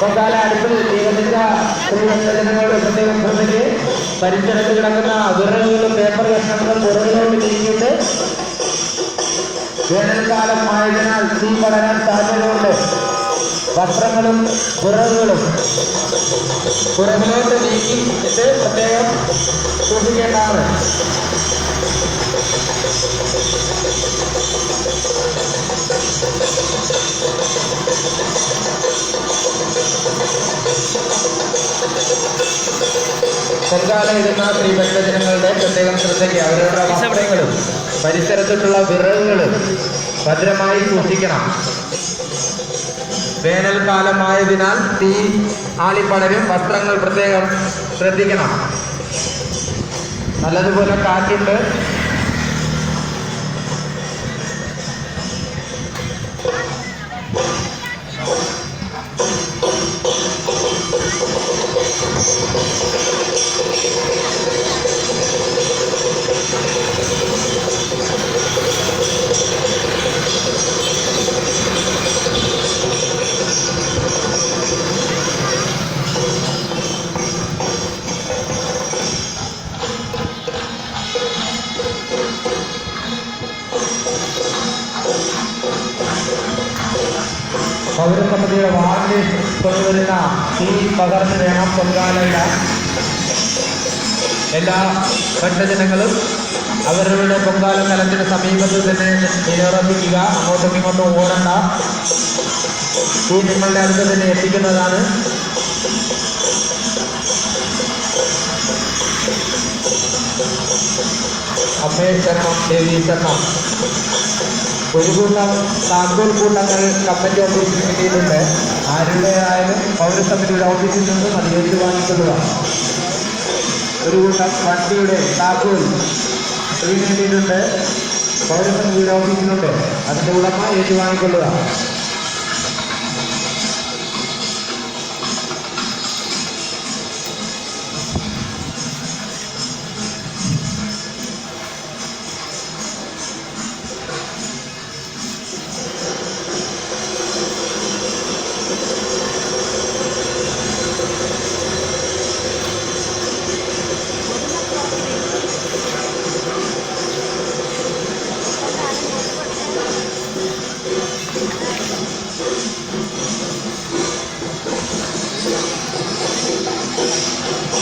പൊങ്കാല പരിസരത്ത് കിടക്കുന്ന വിറകുകളും പേപ്പർ കഷ്ണങ്ങളും പുറകിലോട്ട് നീങ്ങിയിട്ട് വേനൽക്കാലം ആയതിനാൽ തീ പടരാൻ സാധ്യതയുണ്ട്. വസ്ത്രങ്ങളും വിറകുകളും പുറകിലോട്ട് നീക്കി ഇത് പ്രത്യേകം സൂക്ഷിക്കേണ്ടതാണ്. പൊങ്കാല ഇടുന്ന ശ്രീ ഭക്തജനങ്ങളുടെ പ്രത്യേകം ശ്രദ്ധയ്ക്ക് അവരുടെ വസ്ത്രങ്ങളും പരിസരത്തിട്ടുള്ള വിറകുകളും ഭദ്രമായി സൂക്ഷിക്കണം. വേനൽക്കാലമായതിനാൽ തീ ആളിപ്പടരും വസ്ത്രങ്ങൾ പ്രത്യേകം ശ്രദ്ധിക്കണം. നല്ലതുപോലെ കാറ്റുണ്ട്. പൗരസമിതിയുടെ വാർഡിൽ കൊണ്ടുവരുന്ന ഈ പകർന്ന് വേണം പൊങ്കാലയില എല്ലാ ഭക്തജനങ്ങളും അവരുടെ പൊങ്കാല കലത്തിന് സമീപത്ത് തന്നെ നിലയുറപ്പിക്കുക അങ്ങോട്ടും ഇങ്ങോട്ടും ഓടണ്ട. ഈ നിങ്ങളുടെ അടുത്ത് തന്നെ എത്തിക്കുന്നതാണ്. അമ്മേ ശരണം ദേവി ശരണം. ഒരു കൂട്ടം താക്കോൽ കൂട്ടങ്ങൾ കമ്മിറ്റി ഓഫീസിൽ കിട്ടിയിട്ടുണ്ട് ആരുടെ ആയാലും പൗരസമിതിയുടെ ഓഫീസിൽ നിന്നും അത് ഏറ്റുവാങ്ങിക്കൊള്ളുക ഒരു കൂട്ടം വണ്ടിയുടെ താക്കോൽ കിട്ടിയിട്ടുണ്ട് പൗരസമിതിയുടെ ഓഫീസിലുണ്ട് അതിന്റെ ഉടമ ഏറ്റുവാങ്ങിക്കൊള്ളുക